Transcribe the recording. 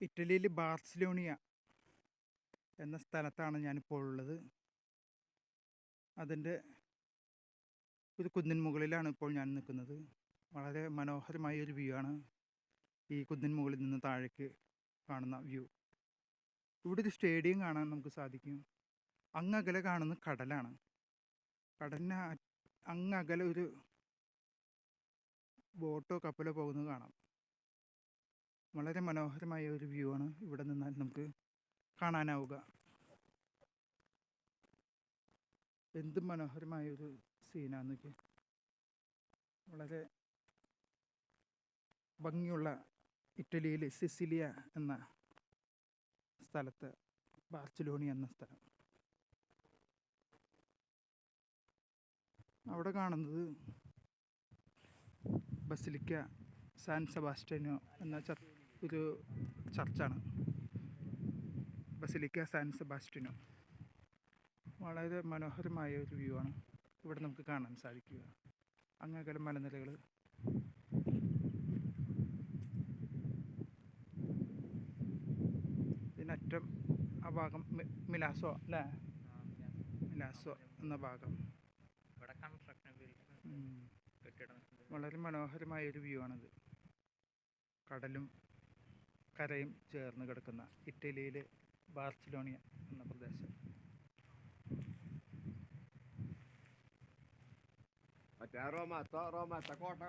ഇറ്റലിയിൽ ബാർസലോണിയ എന്ന സ്ഥലത്താണ് ഞാനിപ്പോൾ ഉള്ളത്. അതിന്റെ ഒരു കുന്നിൻ മുകളിലാണ് ഇപ്പോൾ ഞാൻ നിൽക്കുന്നത്. വളരെ മനോഹരമായ ഒരു വ്യൂ ആണ് ഈ കുന്നിൻ മുകളിൽ നിന്ന് താഴേക്ക് കാണുന്ന വ്യൂ ഇവിടെ ഒരു സ്റ്റേഡിയം കാണാൻ നമുക്ക് സാധിക്കും. അങ്ങകലെ കാണുന്ന കടലാണ്. കടലിന് അങ്ങകലെ ഒരു ബോട്ടോ കപ്പലോ പോകുന്നത് കാണാം. വളരെ മനോഹരമായ ഒരു വ്യൂ ആണ് ഇവിടെ നിന്നാൽ നമുക്ക് കാണാനാവുക. എന്ത് മനോഹരമായ ഒരു സീനാന്ന് നോക്കി വളരെ ഭംഗിയുള്ള ഇറ്റലിയിലെ സിസിലിയ എന്ന സ്ഥലത്ത് ബാർച്ചലോണി എന്ന സ്ഥലം. അവിടെ കാണുന്നത് ബസിലിക്ക സാൻ സെബാസ്റ്റ്യനോ എന്ന ചർ ഒരു ചർച്ചാണ്. ബസിലിക്ക സാൻ സെബാസ്റ്റിനോ വളരെ മനോഹരമായ ഒരു വ്യൂ ആണ്. ഇവിടെ നമുക്ക് കാണാൻ സാധിക്കുക. അങ്ങകലെ മലനിരകൾ ഇതിനറ്റം ആ ഭാഗം മിലാസോ അല്ലേ? മിലാസോ എന്ന ഭാഗം. വളരെ മനോഹരമായ ഒരു വ്യൂ ആണിത്. കടലും കരയും ചേർന്ന് കിടക്കുന്ന ഇറ്റലിയിലെ ബാർസിലോണിയ എന്ന പ്രദേശം. മറ്റേ റോമാ കോട്ട